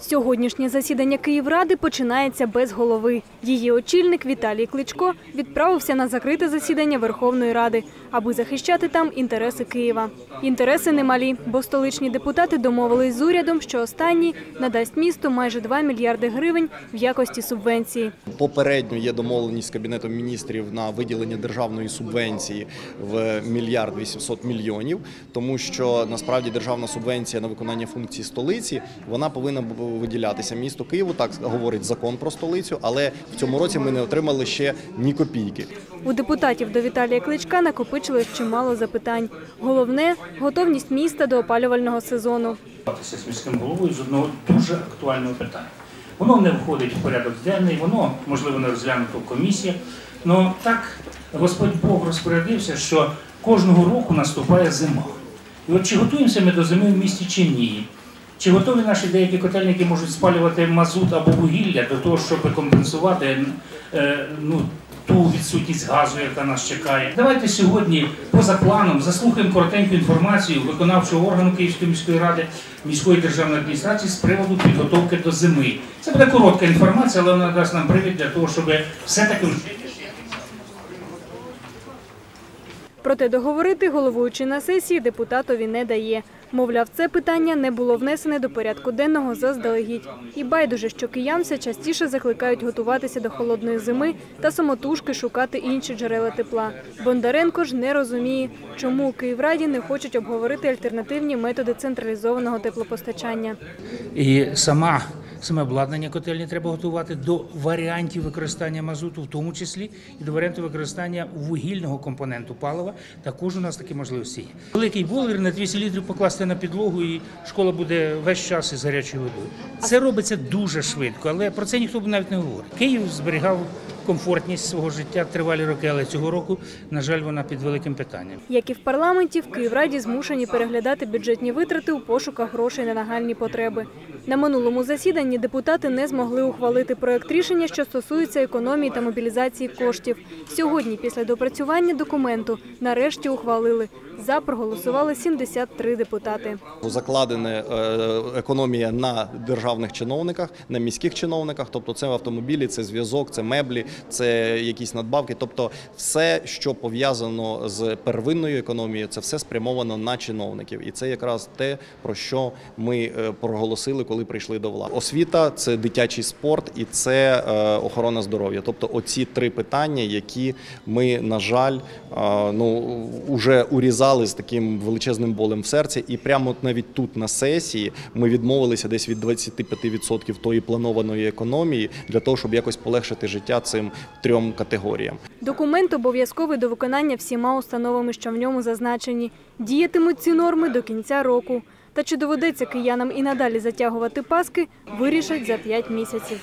Сьогоднішнє засідання Київради починається без голови. Її очільник Віталій Кличко відправився на закрите засідання Верховної Ради, аби захищати там інтереси Києва. Інтереси немалі, бо столичні депутати домовились з урядом, що останній надасть місту майже 2 мільярди гривень в якості субвенції. Попередньо є домовленість з кабінетом міністрів на виділення державної субвенції в мільярд 800 мільйонів, тому що насправді державна субвенція на виконання функцій столиці вона повинна бу- виділятися місту Києву. Так говорить закон про столицю, але в цьому році ми не отримали ще ні копійки. У депутатів до Віталія Кличка накопичилось чимало запитань. Головне готовність міста до опалювального сезону. з міським головою з одного дуже актуального питання. Воно не входить в порядок денний, воно можливо не розглянуто в комісіях. але так Господь Бог розпорядився, що кожного року наступає зима. І от чи готуємося ми до зими в місті чи ні? Чи готові наші деякі котельники можуть спалювати мазут або вугілля для того, щоб компенсувати е, ну, ту відсутність газу, яка нас чекає? Давайте сьогодні поза планом заслухаємо коротеньку інформацію виконавчого органу Київської міської ради міської державної адміністрації з приводу підготовки до зими. Це буде коротка інформація, але вона дасть нам привід для того, щоб все-таки Проте договорити головуючий на сесії депутатові не дає. Мовляв, це питання не було внесене до порядку денного заздалегідь. І байдуже, що киян все частіше закликають готуватися до холодної зими та самотужки шукати інші джерела тепла. Бондаренко ж не розуміє, чому у Київраді не хочуть обговорити альтернативні методи централізованого теплопостачання. І сама саме обладнання котельні треба готувати до варіантів використання мазуту, в тому числі і до варіанту використання вугільного компоненту палива. Також у нас такі можливості є. Великий бойлер на 200 літрів покласти на підлогу, і школа буде весь час із гарячою водою. Це робиться дуже швидко, але про це ніхто б навіть не говорить. Київ зберігав комфортність свого життя тривалі роки, але цього року, на жаль, вона під великим питанням. Як і в парламенті, в Київраді змушені переглядати бюджетні витрати у пошуках грошей на нагальні потреби. На минулому засіданні депутати не змогли ухвалити проект рішення, що стосується економії та мобілізації коштів. Сьогодні, після допрацювання документу, нарешті ухвалили. За проголосували 73 депутати. Закладена е, економія на державних чиновниках, на міських чиновниках, тобто це автомобілі, це зв'язок, це меблі, це якісь надбавки. Тобто, все, що пов'язано з первинною економією, це все спрямовано на чиновників, і це якраз те, про що ми е, проголосили, коли прийшли до влади. Освіта це дитячий спорт і це е, охорона здоров'я. Тобто, оці три питання, які ми, на жаль, е, ну уже урізали з таким величезним болем в серці, і прямо навіть тут на сесії ми відмовилися десь від 25% тої планованої економії для того, щоб якось полегшити життя цим трьом категоріям. Документ обов'язковий до виконання всіма установами, що в ньому зазначені. Діятимуть ці норми до кінця року. Та чи доведеться киянам і надалі затягувати паски, вирішать за 5 місяців.